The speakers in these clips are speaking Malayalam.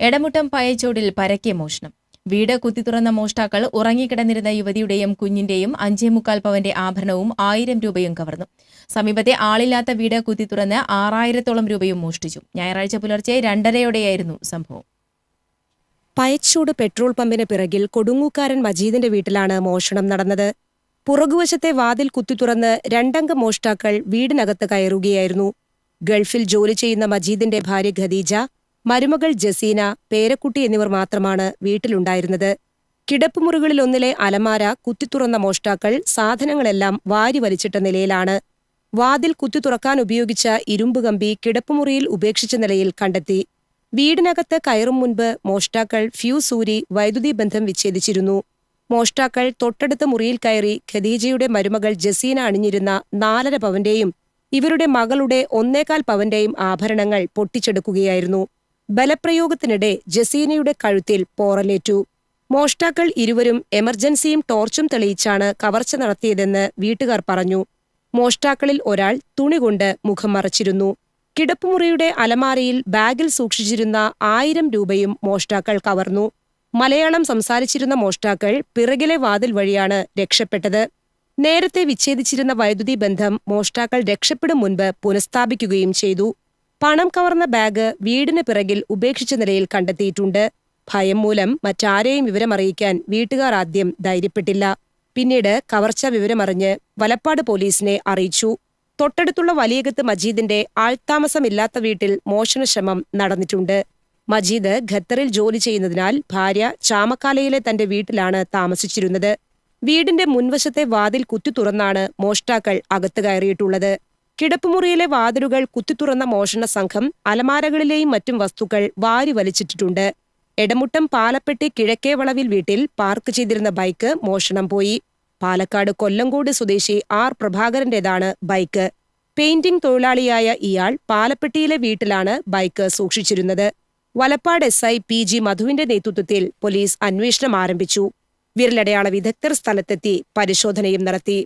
എടമുട്ടം പയച്ചോടിൽ പരക്കെ മോഷണം. വീട് കുത്തി തുറന്ന മോഷ്ടാക്കൾ ഉറങ്ങിക്കിടന്നിരുന്ന യുവതിയുടെയും കുഞ്ഞിന്റെയും അഞ്ചേ മുക്കാൽ പവന്റെ ആഭരണവും ആയിരം രൂപയും കവർന്നു. സമീപത്തെ ആളില്ലാത്ത വീട് കുത്തി കുത്തിത്തുറന്ന് ആറായിരത്തോളം രൂപയും മോഷ്ടിച്ചു. ഞായറാഴ്ച പുലർച്ചെ രണ്ടരയോടെയായിരുന്നു സംഭവം. പയച്ചൂട് പെട്രോൾ പമ്പിന് പിറകിൽ കൊടുങ്ങൂക്കാരൻ മജീദിന്റെ വീട്ടിലാണ് മോഷണം നടന്നത്. പുറകുവശത്തെ വാതിൽ കുത്തി തുറന്ന് രണ്ടംഗ മോഷ്ടാക്കൾ വീടിനകത്ത് കയറുകയായിരുന്നു. ഗൾഫിൽ ജോലി ചെയ്യുന്ന മജീദിന്റെ ഭാര്യ ഖദീജ മരുമകൾ ജസീന പേരക്കുട്ടി എന്നിവർ മാത്രമാണ് വീട്ടിലുണ്ടായിരുന്നത്. കിടപ്പുമുറികളിലൊന്നിലെ അലമാര കുത്തിത്തുറന്ന മോഷ്ടാക്കൾ സാധനങ്ങളെല്ലാം വാരി വലിച്ചിട്ട നിലയിലാണ്. വാതിൽ കുത്തി തുറക്കാൻ ഉപയോഗിച്ച ഇരുമ്പ് കമ്പി കിടപ്പുമുറിയിൽ ഉപേക്ഷിച്ച നിലയിൽ കണ്ടെത്തി. വീടിനകത്ത് കയറും മുൻപ് മോഷ്ടാക്കൾ ഫ്യൂസ് ഊരി വൈദ്യുതി ബന്ധം വിച്ഛേദിച്ചിരുന്നു. മോഷ്ടാക്കൾ തൊട്ടടുത്ത മുറിയിൽ കയറി ഖദീജയുടെ മരുമകൾ ജസീന അണിഞ്ഞിരുന്ന നാലര പവന്റെയും ഇവരുടെ മകളുടെ ഒന്നേകാൽ പവന്റെയും ആഭരണങ്ങൾ പൊട്ടിച്ചെടുക്കുകയായിരുന്നു. ബലപ്രയോഗത്തിനിടെ ജസീനയുടെ കഴുത്തിൽ പോറലേറ്റു. മോഷ്ടാക്കൾ ഇരുവരും എമർജൻസിയും ടോർച്ചും തെളിയിച്ചാണ് കവർച്ച നടത്തിയതെന്ന് വീട്ടുകാർ പറഞ്ഞു. മോഷ്ടാക്കളിൽ ഒരാൾ തുണി കൊണ്ട് മുഖം മറച്ചിരുന്നു. കിടപ്പുമുറിയുടെ അലമാരയിൽ ബാഗിൽ സൂക്ഷിച്ചിരുന്ന ആയിരം രൂപയും മോഷ്ടാക്കൾ കവർന്നു. മലയാളം സംസാരിച്ചിരുന്ന മോഷ്ടാക്കൾ പിറകിലെ വാതിൽ വഴിയാണ് രക്ഷപ്പെട്ടത്. നേരത്തെ വിച്ഛേദിച്ചിരുന്ന വൈദ്യുതി ബന്ധം മോഷ്ടാക്കൾ രക്ഷപ്പെടും മുൻപ് പുനഃസ്ഥാപിക്കുകയും ചെയ്തു. പണം കവർന്ന ബാഗ് വീടിന് പിറകിൽ ഉപേക്ഷിച്ച നിലയിൽ കണ്ടെത്തിയിട്ടുണ്ട്. ഭയം മൂലം മറ്റാരെയും വിവരമറിയിക്കാൻ വീട്ടുകാർ ആദ്യം ധൈര്യപ്പെട്ടില്ല. പിന്നീട് കവർച്ച വിവരമറിഞ്ഞ് വലപ്പാട് പോലീസിനെ അറിയിച്ചു. തൊട്ടടുത്തുള്ള വലിയകത്ത് മജീദിന്റെ ആൾത്താമസമില്ലാത്ത വീട്ടിൽ മോഷണശ്രമം നടന്നിട്ടുണ്ട്. മജീദ് ഖത്തറിൽ ജോലി ചെയ്യുന്നതിനാൽ ഭാര്യ ചാമക്കാലയിലെ തന്റെ വീട്ടിലാണ് താമസിച്ചിരുന്നത്. വീടിന്റെ മുൻവശത്തെ വാതിൽ കുത്തി തുറന്നാണ് മോഷ്ടാക്കൾ അകത്തു കയറിയിട്ടുള്ളത്. കിടപ്പുമുറിയിലെ വാതിലുകൾ കുത്തിത്തുറന്ന മോഷണ സംഘം അലമാരകളിലെയും മറ്റും വസ്തുക്കൾ വാരി വലിച്ചിട്ടിട്ടുണ്ട്. എടമുട്ടം പാലപ്പെട്ടി കിഴക്കേ വളവിൽ വീട്ടിൽ പാർക്ക് ചെയ്തിരുന്ന ബൈക്ക് മോഷണം പോയി. പാലക്കാട് കൊല്ലങ്കോട് സ്വദേശി ആർ പ്രഭാകരന്റേതാണ് ബൈക്ക് പെയിന്റിംഗ് തൊഴിലാളിയായ ഇയാൾ പാലപ്പെട്ടിയിലെ വീട്ടിലാണ് bike സൂക്ഷിച്ചിരുന്നത്. Valappad S I P G മധുവിന്റെ നേതൃത്വത്തിൽ പോലീസ് അന്വേഷണം ആരംഭിച്ചു. വിരലടയാള വിദഗ്ധർ സ്ഥലത്തെത്തി പരിശോധനയും നടത്തി.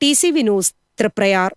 T C വിനൂസ് Triprayar